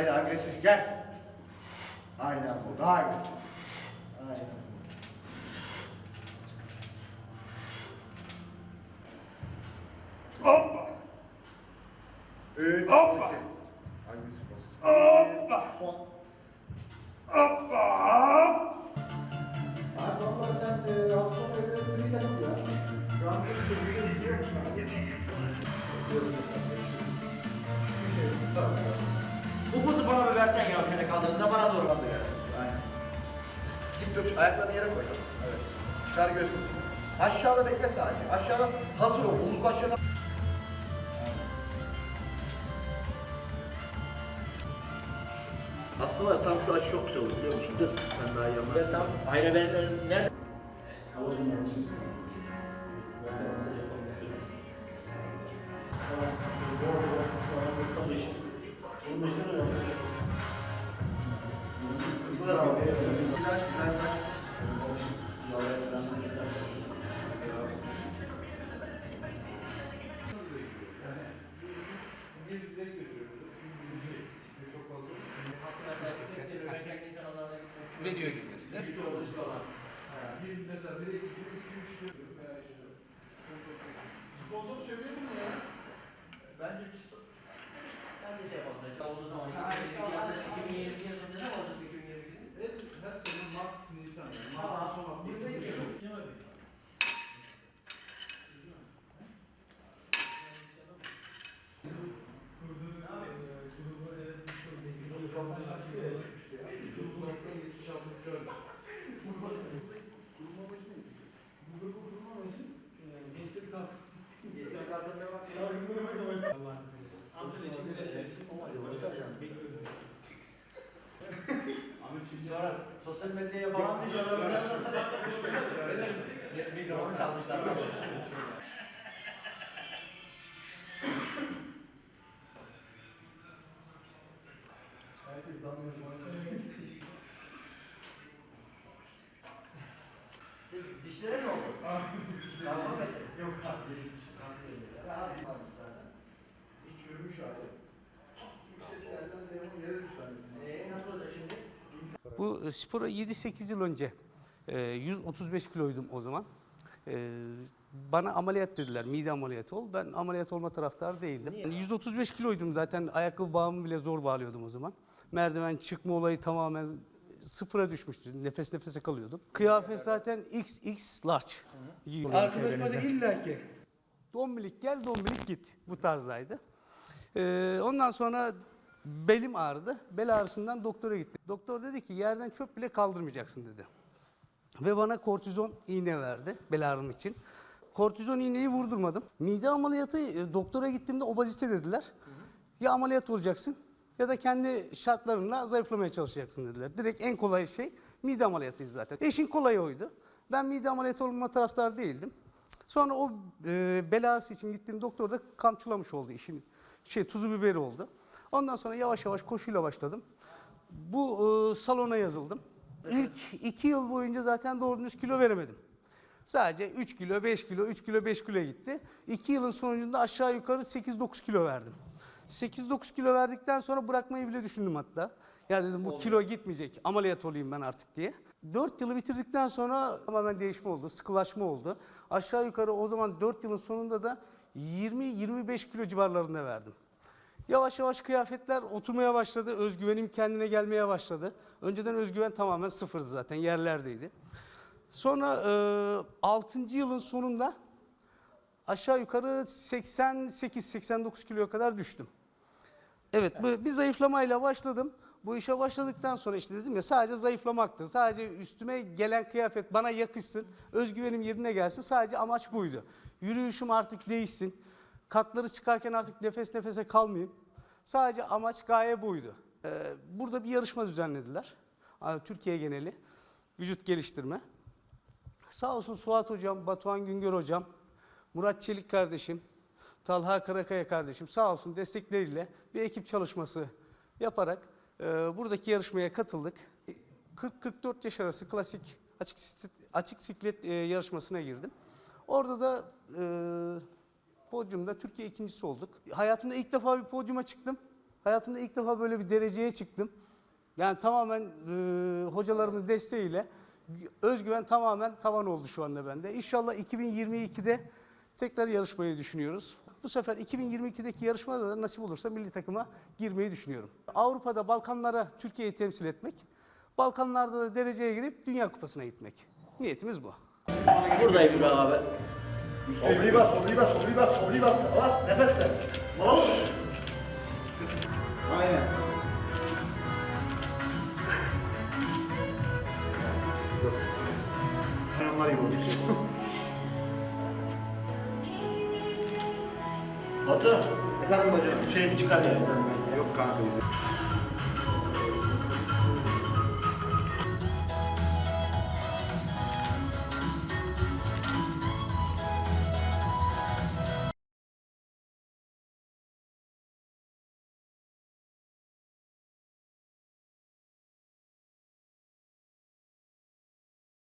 haydi agresif gel. Aynen bu daha agresif. Aynen. Hoppa. Üç. Hoppa. iki. Agresif olsun. Hoppa. Son. Hoppa. Abi valla sen e, hafta sonu evlerinde bir takım ya. Şu an bir sürü biliyor musun abi? Bu buzu bana bir versen ya şöyle kaldırdığında bana doğru. Da gelsin. Aynen. Git dur, ayaklarını yere koy. Evet. Çıkar göğsünü. Aşağıda bekle sadece. Aşağıda hazır ol. Omuz başlarına. Aslında tam şu açı çok güzel olur biliyor musun? Sen daha iyi anlarsın. Tam aynen ben nerede? İlaç, ilaç. Video girmesidir. Sponsor söyleyelim mi ya? Bence bir ben de şey yapalım. Mesela olduğu zaman sosyal medyaya falan diyeceğim. Mikrofonu çalmışlar. Herkes anlıyor. Dişlere ne oldu? Tamam. Yok Bu e, spora 7-8 yıl önce e, 135 kiloydum o zaman. E, Bana ameliyat dediler, mide ameliyatı ol. Ben ameliyat olma taraftarı değildim. Niye? Yani 135 kiloydum zaten, ayakkabı bağımı bile zor bağlıyordum o zaman. Merdiven çıkma olayı tamamen sıfıra düşmüştü. Nefes nefese kalıyordum. Kıyafet zaten XX large. giyiyordum Arkadaşıma da illa ki. Dombilik gel, dombilik git. Bu tarzdaydı. Ee, ondan sonra belim ağrıdı. Bel ağrısından doktora gittim. Doktor dedi ki yerden çöp bile kaldırmayacaksın dedi. Ve bana kortizon iğne verdi bel ağrım için. Kortizon iğneyi vurdurmadım. Mide ameliyatı e, doktora gittiğimde obezite dediler. Ya ameliyat olacaksın ya da kendi şartlarınla zayıflamaya çalışacaksın dediler. Direkt en kolay şey mide ameliyatıydı zaten. İşin kolayı oydu. Ben mide ameliyatı olma taraftar değildim. Sonra o e, bel ağrısı için gittiğim doktor da kamçılamış oldu işin. Şey tuzu biberi oldu. Ondan sonra yavaş yavaş koşuyla başladım. Bu e, salona yazıldım. İlk iki yıl boyunca zaten doğru düz kilo veremedim. Sadece 3 kilo, 5 kilo, 3 kilo, 5 kilo gitti. 2 yılın sonucunda aşağı yukarı 8-9 kilo verdim. 8-9 kilo verdikten sonra bırakmayı bile düşündüm hatta. Ya dedim bu kilo gitmeyecek, ameliyat olayım ben artık diye. 4 yılı bitirdikten sonra tamamen değişme oldu, sıkılaşma oldu. Aşağı yukarı o zaman 4 yılın sonunda da 20-25 kilo civarlarında verdim. Yavaş yavaş kıyafetler oturmaya başladı. Özgüvenim kendine gelmeye başladı. Önceden özgüven tamamen sıfırdı zaten yerlerdeydi. Sonra e, 6. yılın sonunda aşağı yukarı 88-89 kiloya kadar düştüm. Evet, bu bir zayıflamayla başladım. Bu işe başladıktan sonra işte dedim ya sadece zayıflamaktır. Sadece üstüme gelen kıyafet bana yakışsın, özgüvenim yerine gelsin. Sadece amaç buydu. Yürüyüşüm artık değişsin. Katları çıkarken artık nefes nefese kalmayayım. Sadece amaç gaye buydu. Ee, burada bir yarışma düzenlediler. Aa, Türkiye geneli. Vücut geliştirme. Sağ olsun Suat Hocam, Batuhan Güngör Hocam, Murat Çelik kardeşim, Talha Karakaya kardeşim sağ olsun destekleriyle bir ekip çalışması yaparak e, buradaki yarışmaya katıldık. 40-44 yaş arası klasik açık, açık siklet e, yarışmasına girdim. Orada da e, podyumda Türkiye ikincisi olduk. Hayatımda ilk defa bir podyuma çıktım. Hayatımda ilk defa böyle bir dereceye çıktım. Yani tamamen e, hocalarımın desteğiyle özgüven tamamen tavan oldu şu anda bende. İnşallah 2022'de tekrar yarışmayı düşünüyoruz. Bu sefer 2022'deki yarışmada da nasip olursa milli takıma girmeyi düşünüyorum. Avrupa'da Balkanlara Türkiye'yi temsil etmek, Balkanlarda da dereceye girip Dünya Kupası'na gitmek. Niyetimiz bu. Buradayım İbrahim abi. Obliği bas, obliği bas, obliği bas, obliği bas. Bas, nefes ver. Aynen. Onlar olacak. Batu, Efendim hocam. şey bir çıkar ya. Yok kanka bizim.